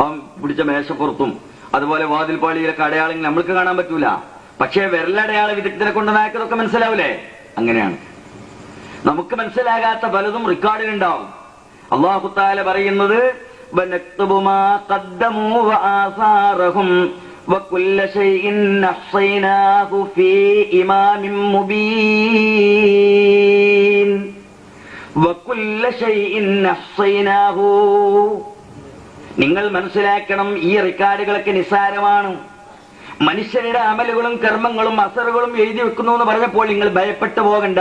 അവൻ പിടിച്ച മേശപ്പുറത്തും. അതുപോലെ വാതിൽപ്പാളിയിലൊക്കെ അടയാളങ്ങൾ നമ്മൾക്ക് കാണാൻ പറ്റൂല. പക്ഷേ വിരലടയാള വിദഗ്ധനെ കൊണ്ട് നായക്കതൊക്കെ മനസ്സിലാവൂലേ? അങ്ങനെയാണ്. നമുക്ക് മനസ്സിലാകാത്ത പലതും റെക്കോർഡിലുണ്ടാവും. അള്ളാഹുത്താല പറയുന്നത് "വനക്തുബു മാ ഖദ്ദമൂ നിങ്ങൾ മനസ്സിലാക്കണം ഈ റെക്കോർഡുകളൊക്കെ നിസ്സാരമാണ് മനുഷ്യരുടെ അമലുകളും കർമ്മങ്ങളും അസറുകളും എഴുതി വെക്കുന്നു എന്ന് പറഞ്ഞപ്പോൾ നിങ്ങൾ ഭയപ്പെട്ടു പോകണ്ട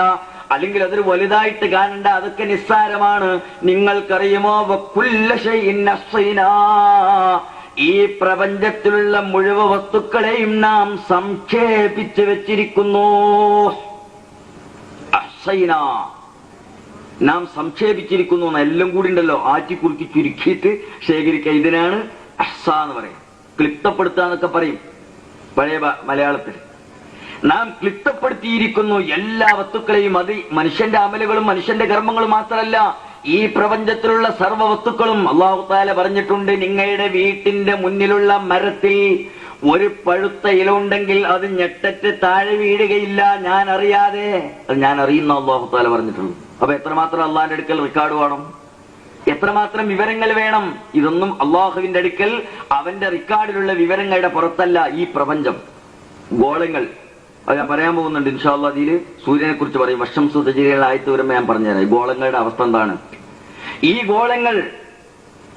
അല്ലെങ്കിൽ അതൊരു വലുതായിട്ട് കാണണ്ട അതൊക്കെ നിസ്സാരമാണ് നിങ്ങൾക്കറിയുമോ. ഈ പ്രപഞ്ചത്തിലുള്ള മുഴുവ വസ്തുക്കളെയും നാം സംക്ഷേപിച്ചു വെച്ചിരിക്കുന്നു അഹ്സൈനാ. നാം സംക്ഷേപിച്ചിരിക്കുന്നു എല്ലാം കൂടി ഉണ്ടല്ലോ. ആറ്റിക്കുറുക്കി ചുരുക്കിയിട്ട് ശേഖരിക്കുക. ഇതിനാണ് അഹ്സ എന്ന് പറയും ക്ലിപ്തപ്പെടുത്തുക എന്നൊക്കെ പറയും പഴയ മലയാളത്തിൽ. നാം ക്ലിപ്തപ്പെടുത്തിയിരിക്കുന്നു എല്ലാ വസ്തുക്കളെയും. അത് മനുഷ്യന്റെ അമലുകളും മനുഷ്യന്റെ കർമ്മങ്ങളും മാത്രമല്ല ഈ പ്രപഞ്ചത്തിലുള്ള സർവ വസ്തുക്കളും. അള്ളാഹു താല പറഞ്ഞിട്ടുണ്ട് നിങ്ങളുടെ വീട്ടിന്റെ മുന്നിലുള്ള മരത്തിൽ ഒരു പഴുത്ത ഇല ഉണ്ടെങ്കിൽ അത് ഞെട്ടറ്റ് താഴെ വീഴുകയില്ല. ഞാൻ അറിയാതെ അത് ഞാൻ അറിയുന്ന അള്ളാഹു താല പറഞ്ഞിട്ടുള്ളൂ. അപ്പൊ എത്രമാത്രം അള്ളാഹിന്റെ അടുക്കൽ റെക്കോർഡ് വേണം എത്രമാത്രം വിവരങ്ങൾ വേണം? ഇതൊന്നും അള്ളാഹുവിന്റെ അടുക്കൽ അവന്റെ റെക്കോർഡിലുള്ള വിവരങ്ങളുടെ പുറത്തല്ല ഈ പ്രപഞ്ചം. ഗോളങ്ങൾ. അത് ഞാൻ പറയാൻ പോകുന്നുണ്ട് ഇൻഷാല്ല സൂര്യനെ കുറിച്ച് പറയും. വർഷം സുതജികളായിട്ട് വരുമ്പോ ഞാൻ പറഞ്ഞുതരാം. ഗോളങ്ങളുടെ അവസ്ഥ എന്താണ്? ഈ ഗോളങ്ങൾ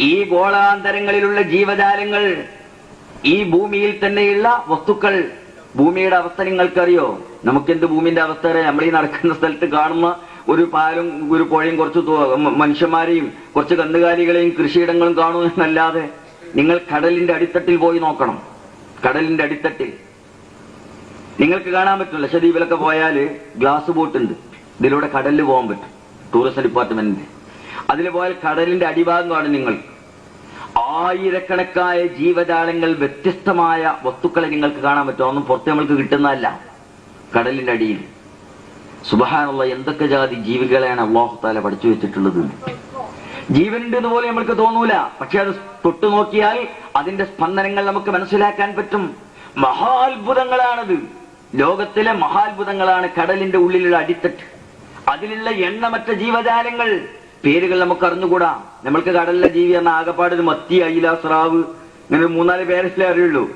ഈ ഗോളാന്തരങ്ങളിലുള്ള ജീവജാലങ്ങൾ ഈ ഭൂമിയിൽ തന്നെയുള്ള വസ്തുക്കൾ ഭൂമിയുടെ അവസ്ഥ നിങ്ങൾക്കറിയോ? നമുക്കെന്ത് ഭൂമിന്റെ അവസ്ഥ അറിയാം? നമ്മൾ ഈ നടക്കുന്ന സ്ഥലത്ത് കാണുന്ന ഒരു പാലും ഒരു പുഴയും കുറച്ച് മനുഷ്യന്മാരെയും കുറച്ച് കന്നുകാലികളെയും കൃഷിയിടങ്ങളും കാണൂ എന്നല്ലാതെ നിങ്ങൾ കടലിന്റെ അടിത്തട്ടിൽ പോയി നോക്കണം. കടലിന്റെ അടിത്തട്ടിൽ. നിങ്ങൾക്ക് കാണാൻ പറ്റും ലക്ഷദ്വീപിലൊക്കെ പോയാൽ ഗ്ലാസ് ബോട്ട് ഉണ്ട്. ഇതിലൂടെ കടലിൽ പോകാൻ പറ്റും. ടൂറിസം ഡിപ്പാർട്ട്മെന്റിന്റെ അതിൽ പോയാൽ കടലിന്റെ അടിഭാഗം കാണും നിങ്ങൾ. ആയിരക്കണക്കായ ജീവജാലങ്ങൾ വ്യത്യസ്തമായ വസ്തുക്കളെ നിങ്ങൾക്ക് കാണാൻ പറ്റും. ഒന്നും പുറത്ത് നമ്മൾക്ക് കിട്ടുന്നതല്ല. കടലിന്റെ അടിയിൽ. സുബഹാനുള്ള എന്തൊക്കെ ജാതി ജീവികളെയാണ് അള്ളാഹു താല പഠിച്ചു വെച്ചിട്ടുള്ളത്? ജീവനുണ്ട് എന്ന് പോലെ നമ്മൾക്ക് തോന്നൂല. പക്ഷെ അത് തൊട്ടു നോക്കിയാൽ അതിന്റെ സ്പന്ദനങ്ങൾ നമുക്ക് മനസ്സിലാക്കാൻ പറ്റും. മഹാത്ഭുതങ്ങളാണത്. ലോകത്തിലെ മഹാത്ഭുതങ്ങളാണ് കടലിന്റെ ഉള്ളിലുള്ള അടിത്തട്ട്. അതിലുള്ള എണ്ണമറ്റ ജീവജാലങ്ങൾ. പേരുകൾ നമുക്ക് അറിഞ്ഞുകൂടാ. നമ്മൾക്ക് കടലിലെ ജീവി എന്ന ആകപ്പാട് മത്തി അയില സ്രാവ് ഇങ്ങനെ മൂന്നാൽ പേരല്ലേ അറിയുള്ളൂ.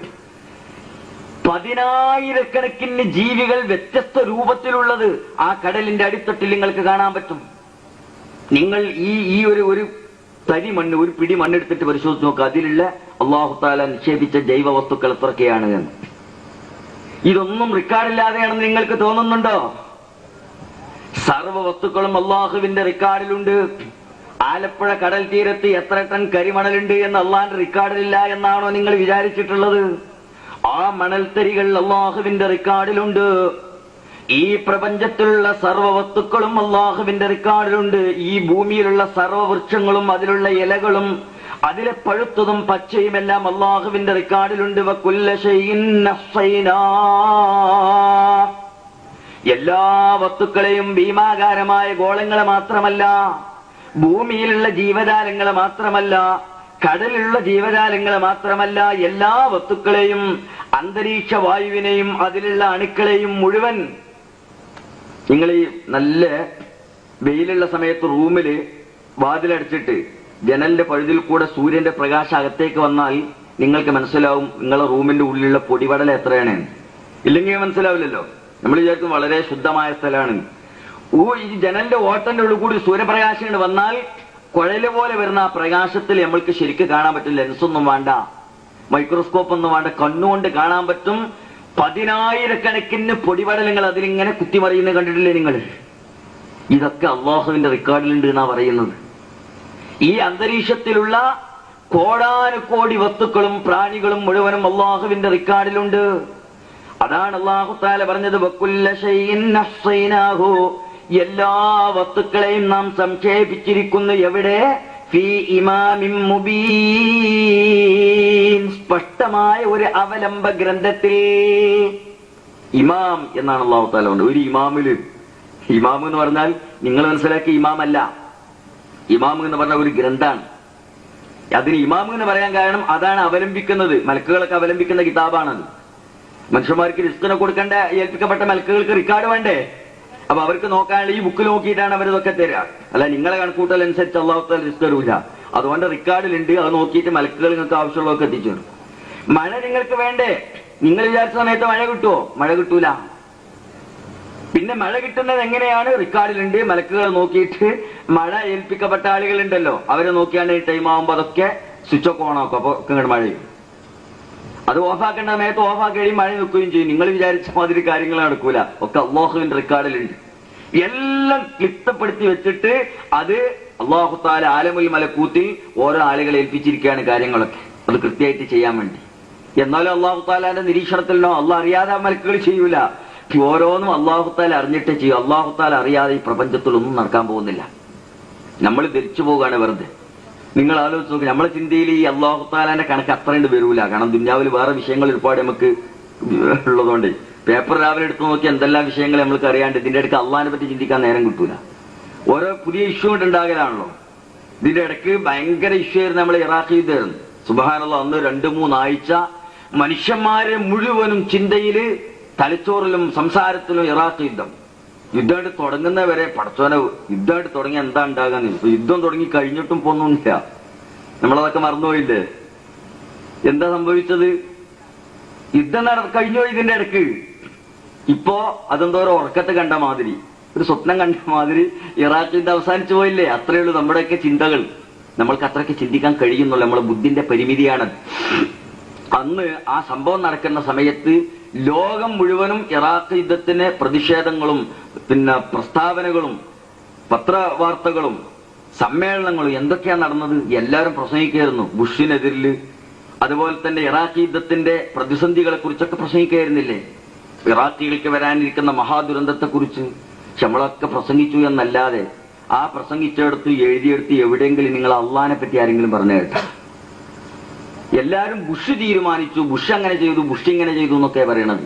പതിനായിരക്കണക്കിന് ജീവികൾ വ്യത്യസ്ത രൂപത്തിലുള്ളത് ആ കടലിന്റെ അടിത്തട്ടിൽ നിങ്ങൾക്ക് കാണാൻ പറ്റും. നിങ്ങൾ ഈ ഈ ഒരു ഒരു തരി മണ്ണ് ഒരു പിടി മണ്ണെടുത്തിട്ട് പരിശോധിച്ച് നോക്കുക അതിലുള്ള അള്ളാഹു താല നിക്ഷേപിച്ച ജൈവ വസ്തുക്കൾ എത്രയൊക്കെയാണ് എന്ന്. ഇതൊന്നും റിക്കാർഡില്ലാതെയാണെന്ന് നിങ്ങൾക്ക് തോന്നുന്നുണ്ടോ? സർവ വസ്തുക്കളും അള്ളാഹുവിന്റെ റിക്കാർഡിലുണ്ട് ആലപ്പുഴ കടൽ തീരത്ത് എത്ര ടൺ കരിമണലുണ്ട് എന്ന് അള്ളാഹിന്റെ റിക്കാർഡിലില്ല എന്നാണോ നിങ്ങൾ വിചാരിച്ചിട്ടുള്ളത്? ആ മണൽത്തരികൾ അള്ളാഹുവിന്റെ റെക്കോർഡിലുണ്ട്. ഈ പ്രപഞ്ചത്തിലുള്ള സർവ വസ്തുക്കളും അള്ളാഹുവിന്റെ റെക്കോർഡിലുണ്ട്. ഈ ഭൂമിയിലുള്ള സർവ വൃക്ഷങ്ങളും അതിലുള്ള ഇലകളും അതിലെ പഴുത്തതും പച്ചയും എല്ലാം അള്ളാഹുവിന്റെ റെക്കോർഡിലുണ്ട്. എല്ലാ വസ്തുക്കളെയും ഭീമാകാരമായ ഗോളങ്ങളെ മാത്രമല്ല ഭൂമിയിലുള്ള ജീവജാലങ്ങളെ മാത്രമല്ല കടലിലുള്ള ജീവജാലങ്ങളെ മാത്രമല്ല എല്ലാ വസ്തുക്കളെയും അന്തരീക്ഷ വായുവിനെയും അതിലുള്ള അണുക്കളെയും മുഴുവൻ നിങ്ങൾ ഈ നല്ല വെയിലുള്ള സമയത്ത് റൂമിൽ വാതിലടച്ചിട്ട് ജനലിന്റെ പഴുതിൽ കൂടെ സൂര്യന്റെ പ്രകാശം അകത്തേക്ക് വന്നാൽ നിങ്ങൾക്ക് മനസ്സിലാവും നിങ്ങളെ റൂമിന്റെ ഉള്ളിലുള്ള പൊടിപടല എത്രയാണ്. ഇല്ലെങ്കിൽ മനസ്സിലാവില്ലല്ലോ. നമ്മൾ വിചാരിക്കും വളരെ ശുദ്ധമായ സ്ഥലമാണ്. ഓ ഈ ജനലിന്റെ ഓട്ടന്റെ ഉള്ളിൽ കൂടി സൂര്യപ്രകാശങ്ങൾ വന്നാൽ കുഴൽ പോലെ വരുന്ന ആ പ്രകാശത്തിൽ നമ്മൾക്ക് ശരിക്ക് കാണാൻ പറ്റും ലെൻസൊന്നും വേണ്ട. മൈക്രോസ്കോപ്പ് ഒന്നും വേണ്ട. കണ്ണുകൊണ്ട് കാണാൻ പറ്റും. പതിനായിരക്കണക്കിന് പൊടിപടലങ്ങൾ അതിലിങ്ങനെ കുത്തിമറിയുന്നത് കണ്ടിട്ടില്ലേ നിങ്ങൾ? ഇതൊക്കെ അള്ളാഹുവിന്റെ റെക്കോർഡിലുണ്ട് എന്നാ പറയുന്നത്. ഈ അന്തരീക്ഷത്തിലുള്ള കോടാനുകോടി വസ്തുക്കളും പ്രാണികളും മുഴുവനും അള്ളാഹുവിന്റെ റെക്കോർഡിലുണ്ട് അതാണ് അള്ളാഹു താല പറഞ്ഞത്. എല്ലാ വസ്തുക്കളെയും നാം സംക്ഷേപിച്ചിരിക്കുന്നു എവിടെ? സ്പഷ്ടമായ ഒരു അവലംബ ഗ്രന്ഥത്തിൽ. ഇമാം എന്നാണ് അള്ളാഹു പറഞ്ഞത്. ഒരു ഇമാമിൽ. ഇമാം എന്ന് പറഞ്ഞാൽ നിങ്ങൾ മനസ്സിലാക്കിയ ഇമാമല്ല. ഇമാം എന്ന് പറഞ്ഞ ഒരു ഗ്രന്ഥാണ്. അതിന് ഇമാം എന്ന് പറയാൻ കാരണം അതാണ് അവലംബിക്കുന്നത്. മലക്കുകളൊക്കെ അവലംബിക്കുന്ന കിതാബാണത്. മനുഷ്യന്മാർക്ക് റിസ്കിനെ കൊടുക്കേണ്ട ഏൽപ്പിക്കപ്പെട്ട മലക്കുകൾക്ക് റിക്കാർഡ് വേണ്ടേ? അപ്പൊ അവർക്ക് നോക്കാനുള്ള ഈ ബുക്ക് നോക്കിയിട്ടാണ് അവരിതൊക്കെ തരിക അല്ല നിങ്ങളെ കണക്കൂട്ടൽ അനുസരിച്ച് അള്ളാഹുത്താൽ റിസ്ക് തരൂല. അതുകൊണ്ട് റെക്കോർഡിലുണ്ട് അത് നോക്കിയിട്ട് മലക്കുകൾ നിങ്ങൾക്ക് ആവശ്യമുള്ളതൊക്കെ എത്തിച്ചു മഴ നിങ്ങൾക്ക് വേണ്ടേ? നിങ്ങൾ വിചാരിച്ച സമയത്ത് മഴ കിട്ടുമോ മഴ കിട്ടൂല. പിന്നെ മഴ കിട്ടുന്നത് എങ്ങനെയാണ്? റെക്കോർഡിലുണ്ട് മലക്കുകൾ നോക്കിയിട്ട് മഴ ഏൽപ്പിക്കപ്പെട്ട ആളുകളുണ്ടല്ലോ. അവരെ നോക്കിയാണ് ഈ ടൈം ആവുമ്പോ അതൊക്കെ സ്വിച്ച് ഓഫ് ഓണാക്കും അപ്പൊ ഇങ്ങോട്ട് മഴ പെയ്യും. അത് ഓഫാക്കേണ്ട സമയത്ത് ഓഫാക്കി കഴിയും മഴ നിൽക്കുകയും ചെയ്യും. നിങ്ങൾ വിചാരിച്ച മാതിരി കാര്യങ്ങൾ നടക്കൂല. ഒക്കെ അള്ളാഹുവിന്റെ റെക്കോർഡിലുണ്ട് എല്ലാം ക്ലിപ്തപ്പെടുത്തി വെച്ചിട്ട് അത് അള്ളാഹു താല ആലമുൽ മലക്കൂത്തിൽ ഓരോ ആളുകളെ ഏൽപ്പിച്ചിരിക്കുകയാണ് കാര്യങ്ങളൊക്കെ. അത് കൃത്യമായിട്ട് ചെയ്യാൻ വേണ്ടി. എന്നാലും അള്ളാഹു താലാന്റെ നിരീക്ഷണത്തിലോ അള്ളാഹ് അറിയാതെ മലക്കുകൾ ചെയ്യൂല. ഓരോന്നും അള്ളാഹു താല അറിഞ്ഞിട്ടേ ചെയ്യൂ. അള്ളാഹു താല അറിയാതെ ഈ പ്രപഞ്ചത്തിൽ ഒന്നും നടക്കാൻ പോകുന്നില്ല. നമ്മൾ ധരിച്ചു പോവുകയാണ് വെറുതെ. നിങ്ങൾ ആലോചിച്ച് നോക്കി നമ്മളെ ചിന്തയിൽ ഈ അള്ളാഹുത്താലാന്റെ കണക്ക് അത്രയുണ്ട് വരൂല. കാരണം ദുന്യാവിൽ വേറെ വിഷയങ്ങൾ ഒരുപാട് നമുക്ക് ഉള്ളതുകൊണ്ട്. പേപ്പർ രാവിലെ എടുത്ത് നോക്കി എന്തെല്ലാം വിഷയങ്ങൾ നമ്മൾക്ക് അറിയാണ്ട് ഇതിന്റെ ഇടയ്ക്ക് അള്ളഹാനെ പറ്റി ചിന്തിക്കാൻ നേരം കിട്ടൂല. ഓരോ പുതിയ ഇഷ്യൂ ഉണ്ടാകലാണല്ലോ. ഇതിന്റെ ഇടയ്ക്ക് ഭയങ്കര ഇഷ്യൂ ആയിരുന്നു നമ്മൾ ഇറാഖ് യുദ്ധമായിരുന്നു. സുബഹാനുള്ള അന്ന് രണ്ട് മൂന്നാഴ്ച മനുഷ്യന്മാരെ മുഴുവനും ചിന്തയിൽ തലച്ചോറിലും സംസാരത്തിലും ഇറാഖ് യുദ്ധം. യുദ്ധമായിട്ട് തുടങ്ങുന്നവരെ പടച്ചോനെ യുദ്ധമായിട്ട് തുടങ്ങി എന്താ ഉണ്ടാകാന്ന്? ഇപ്പൊ യുദ്ധം തുടങ്ങി കഴിഞ്ഞിട്ടും പോന്നില്ല നമ്മളതൊക്കെ മറന്നുപോയില്ലേ? എന്താ സംഭവിച്ചത്? യുദ്ധം നട കഴിഞ്ഞു ഇതിന്റെ ഇടയ്ക്ക് ഇപ്പോ അതെന്തോ ഒരു ഉറക്കത്ത് കണ്ട മാതിരി. ഒരു സ്വപ്നം കണ്ട മാതിരി ഇറാഖ് യുദ്ധം അവസാനിച്ചു പോയില്ലേ? അത്രയേ ഉള്ളൂ നമ്മുടെയൊക്കെ ചിന്തകൾ. നമ്മൾക്ക് അത്രയ്ക്ക് ചിന്തിക്കാൻ കഴിയുന്നുള്ളൂ. നമ്മളെ ബുദ്ധിന്റെ പരിമിതിയാണ്. അന്ന് ആ സംഭവം നടക്കുന്ന സമയത്ത് ലോകം മുഴുവനും ഇറാഖ് യുദ്ധത്തിന് പ്രതിഷേധങ്ങളും പിന്നെ പ്രസ്താവനകളും പത്രവാർത്തകളും സമ്മേളനങ്ങളും എന്തൊക്കെയാ നടന്നത്? എല്ലാവരും പ്രസംഗിക്കായിരുന്നു ബുഷിനെതിരിൽ അതുപോലെ തന്നെ ഇറാഖ് യുദ്ധത്തിന്റെ പ്രതിസന്ധികളെ കുറിച്ചൊക്കെ പ്രസംഗിക്കായിരുന്നില്ലേ ഇറാഖികൾക്ക് വരാനിരിക്കുന്ന മഹാദുരന്തത്തെ കുറിച്ച് നമ്മളൊക്കെ പ്രസംഗിച്ചു എന്നല്ലാതെ ആ പ്രസംഗിച്ചെടുത്ത് എഴുതിയെടുത്ത് എവിടെയെങ്കിലും നിങ്ങൾ അള്ളഹാനെ പറ്റി ആരെങ്കിലും പറഞ്ഞു കേട്ടോ. എല്ലാവരും ബുഷ് തീരുമാനിച്ചു ബുഷ് അങ്ങനെ ചെയ്തു ബുഷ് ഇങ്ങനെ ചെയ്തു എന്നൊക്കെ പറയണത്.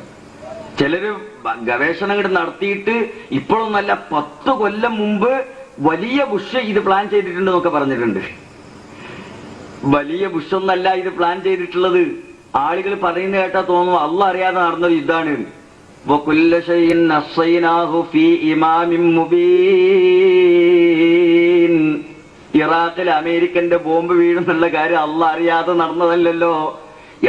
ചിലര് ഗവേഷണങ്ങൾ നടത്തിയിട്ട് ഇപ്പോഴൊന്നല്ല പത്ത് കൊല്ലം മുമ്പ് വലിയ ബുഷ് ഇത് പ്ലാൻ ചെയ്തിട്ടുണ്ട് എന്നൊക്കെ പറഞ്ഞിട്ടുണ്ട്. വലിയ ബുഷ് ഒന്നല്ല ഇത് പ്ലാൻ ചെയ്തിട്ടുള്ളത്. ആളുകൾ പറയുന്ന കേട്ടാ തോന്നുന്നു അല്ല അറിയാതെ നടന്നത് ഇതാണ്. ഇമാമിൻ മുബീൻ. ഇറാഖിൽ അമേരിക്കന്റെ ബോംബ് വീഴുന്നുള്ള കാര്യം അല്ല അറിയാതെ നടന്നതല്ലല്ലോ.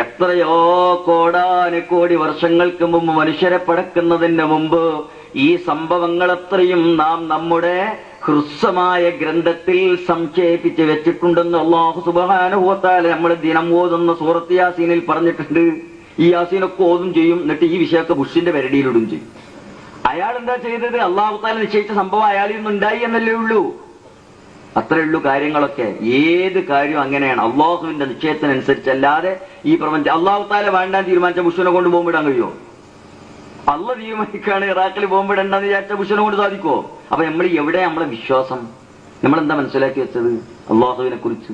എത്രയോ കോടാനുകോടി വർഷങ്ങൾക്ക് മുമ്പ് മനുഷ്യരെ പടക്കുന്നതിന് മുമ്പ് ഈ സംഭവങ്ങൾ അത്രയും നാം നമ്മുടെ ഹൃസ്വമായ ഗ്രന്ഥത്തിൽ സംക്ഷേപിച്ച് വെച്ചിട്ടുണ്ടെന്ന് അള്ളാഹു സുബാനുഭവത്താൽ നമ്മൾ ദിനം ഓതുന്ന സൂറത്ത് യാസീനിൽ പറഞ്ഞിട്ടുണ്ട്. ഈ യാസീനൊക്കെ ഓതും ചെയ്യും എന്നിട്ട് ഈ വിഷയമൊക്കെ ബുഷിന്റെ പെരടിയിലിടും ചെയ്യും. അയാൾ എന്താ ചെയ്തത്? അള്ളാഹു നിശ്ചയിച്ച സംഭവം അയാളിൽ നിന്നുണ്ടായി എന്നല്ലേ ഉള്ളൂ. അത്രേ ഉള്ളൂ കാര്യങ്ങളൊക്കെ. ഏത് കാര്യവും അങ്ങനെയാണ്. അള്ളാഹുവിന്റെ നിശ്ചയത്തിനനുസരിച്ചല്ലാതെ ഈ പ്രപഞ്ചം അള്ളാഹു താല വേണ്ടാൻ തീരുമാനിച്ച ബുഷിനെ കൊണ്ട് ബോംബിടാൻ കഴിയുമോ അള്ള തീരുമാനിക്കാണ് ഇറാഖിൽ ബോംബിടേണ്ടെന്ന് വിചാരിച്ച ബുഷിനെ കൊണ്ട് സാധിക്കുമോ അപ്പൊ നമ്മൾ എവിടെ നമ്മളെ വിശ്വാസം? നമ്മൾ എന്താ മനസ്സിലാക്കി വെച്ചത്? അള്ളാഹുവിനെ കുറിച്ച്.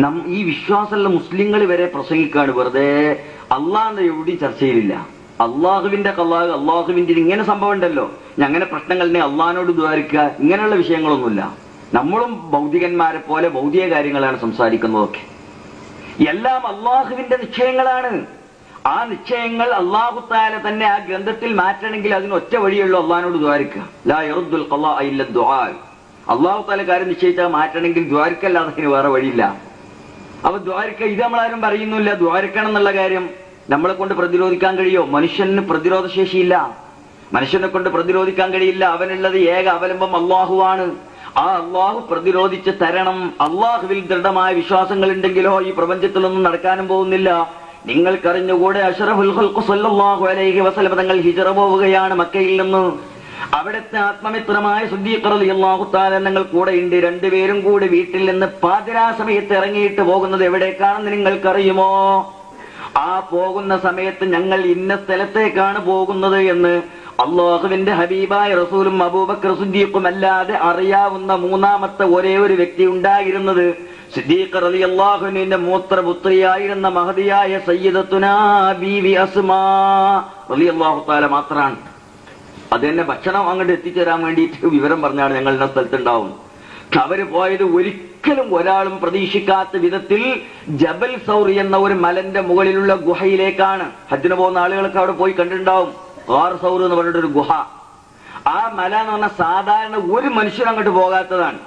നം ഈ വിശ്വാസമുള്ള മുസ്ലിങ്ങൾ വരെ പ്രസംഗിക്കാണ് വെറുതെ അള്ളാഹ് എവിടെയും ചർച്ച ചെയ്തില്ല അള്ളാഹുവിന്റെ കള്ളാഹ് അള്ളാഹുവിന്റെ ഇങ്ങനെ സംഭവം ഉണ്ടല്ലോ. അങ്ങനെ പ്രശ്നങ്ങളിനെ അള്ളാഹിനോട് ദ്വാരിക്കുക. ഇങ്ങനെയുള്ള വിഷയങ്ങളൊന്നുമില്ല. നമ്മളും ഭൗതികന്മാരെ പോലെ ഭൗതിക കാര്യങ്ങളാണ് സംസാരിക്കുന്നതൊക്കെ. എല്ലാം അള്ളാഹുവിന്റെ നിശ്ചയങ്ങളാണ്. ആ നിശ്ചയങ്ങൾ അള്ളാഹു താല തന്നെ ആ ഗ്രന്ഥത്തിൽ മാറ്റണമെങ്കിൽ അതിന് ഒറ്റ വഴിയുള്ളൂ അള്ളഹാനോട് ദ്വാരിക്കുക. ലാ യറുദ്ദുൽ ഖളാ ഇല്ല ദുആ. അള്ളാഹു താല കാര്യം നിശ്ചയിച്ചാൽ മാറ്റണമെങ്കിൽ ദ്വാരിക്കല്ലാതെ അതിന് വേറെ വഴിയില്ല. അപ്പൊ ദ്വാരിക്ക ഇത് നമ്മളാരും പറയുന്നില്ല. ദ്വാരിക്കണം എന്നുള്ള കാര്യം നമ്മളെ കൊണ്ട് പ്രതിരോധിക്കാൻ കഴിയോ? മനുഷ്യന് പ്രതിരോധശേഷിയില്ല. മനുഷ്യനെ കൊണ്ട് പ്രതിരോധിക്കാൻ കഴിയില്ല. അവനുള്ളത് ഏക അവലംബം അള്ളാഹുവാണ്. ആ അള്ളാഹു പ്രതിരോധിച്ച് തരണം. അള്ളാഹുവിൽ ദൃഢമായ വിശ്വാസങ്ങൾ ഉണ്ടെങ്കിലോ ഈ പ്രപഞ്ചത്തിലൊന്നും നടക്കാനും പോകുന്നില്ല. നിങ്ങൾക്കറിഞ്ഞുകൂടെ അഷറഫുൽ സല്ലല്ലാഹു അലൈഹി തങ്ങൾ ഹിജറ പോവുകയാണ് മക്കയിൽ നിന്ന്. അവിടുത്തെ ആത്മമിത്രമായ ശുദ്ധീകറിയാഹു കൂടെ കൂടെയുണ്ട്. രണ്ടുപേരും കൂടി വീട്ടിൽ നിന്ന് പാതിരാ സമയത്ത് ഇറങ്ങിയിട്ട് പോകുന്നത് എവിടേക്കാണെന്ന് നിങ്ങൾക്കറിയുമോ? ആ പോകുന്ന സമയത്ത് ഞങ്ങൾ ഇന്ന സ്ഥലത്തേക്കാണ് പോകുന്നത് എന്ന് അള്ളാഹുവിന്റെ ഹബീബായ റസൂലും അബൂബക്കർ സുദ്ദീഖും അല്ലാതെ അറിയാവുന്ന മൂന്നാമത്തെ ഒരേ ഒരു വ്യക്തി ഉണ്ടായിരുന്നത് സിദ്ദീഖ് അലി അള്ളാഹുവിന്റെ മൂത്രപുത്രിയായിരുന്ന മഹതിയായ സയ്യിദത്തുനാ അസ്മാ മാത്രമാണ് അത് തന്നെ ഭക്ഷണം അങ്ങോട്ട് എത്തിച്ചേരാൻ വേണ്ടിയിട്ട് വിവരം പറഞ്ഞാണ് ഞങ്ങളുടെ സ്ഥലത്തുണ്ടാവും അവർ പോയത് ഒരിക്കലും ഒരാളും പ്രതീക്ഷിക്കാത്ത വിധത്തിൽ ജബൽ സൗർ എന്ന ഒരു മലന്റെ മുകളിലുള്ള ഗുഹയിലേക്കാണ്. ഹജ്ജിന് പോകുന്ന ആളുകളൊക്കെ അവിടെ പോയി കണ്ടിട്ടുണ്ടാവും. ഗാർ സൗർ എന്ന് പറഞ്ഞിട്ടൊരു ഗുഹ. ആ മല എന്ന് പറഞ്ഞാൽ സാധാരണ ഒരു മനുഷ്യൻ അങ്ങോട്ട് പോകാത്തതാണ്.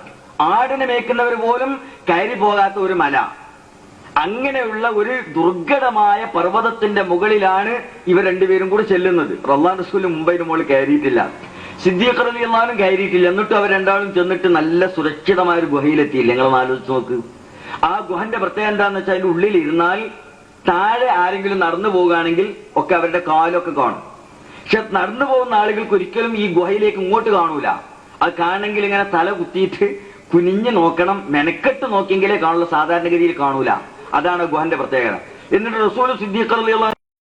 ആടിനെ മേക്കുന്നവർ പോലും കയറി പോകാത്ത ഒരു മല. അങ്ങനെയുള്ള ഒരു ദുർഘടമായ പർവതത്തിന്റെ മുകളിലാണ് ഇവർ രണ്ടുപേരും കൂടി ചെല്ലുന്നത്. റള്ളാൻ സ്കൂളിൽ മുംബൈന് മുകളിൽ കയറിയിട്ടില്ല. സിദ്ദീഖ് റലി അള്ളാനും കയറിയിട്ടില്ല. എന്നിട്ടും അവർ രണ്ടാളും ചെന്നിട്ട് നല്ല സുരക്ഷിതമായ ഒരു ഗുഹയിലെത്തിയില്ല. ഞങ്ങൾ ആലോചിച്ച് നോക്ക്. ആ ഗുഹന്റെ പ്രത്യേകത എന്താന്ന് വെച്ചാൽ അതിന്റെ ഉള്ളിൽ ഇരുന്നാൽ താഴെ ആരെങ്കിലും നടന്നു പോവുകയാണെങ്കിൽ ഒക്കെ അവരുടെ കാലൊക്കെ കാണും. പക്ഷെ നടന്നു പോകുന്ന ആളുകൾക്ക് ഒരിക്കലും ഈ ഗുഹയിലേക്ക് ഇങ്ങോട്ട് കാണൂല. അത് കാണണമെങ്കിൽ ഇങ്ങനെ തല കുത്തിയിട്ട് കുനിഞ്ഞു നോക്കണം. മെനക്കെട്ട് നോക്കിയെങ്കിലേ കാണുള്ളൂ. സാധാരണഗതിയിൽ കാണൂല. അതാണ് ഗുഹന്റെ പ്രത്യേകത. എന്നിട്ട് റസൂൽ സിദ്ദീഖ്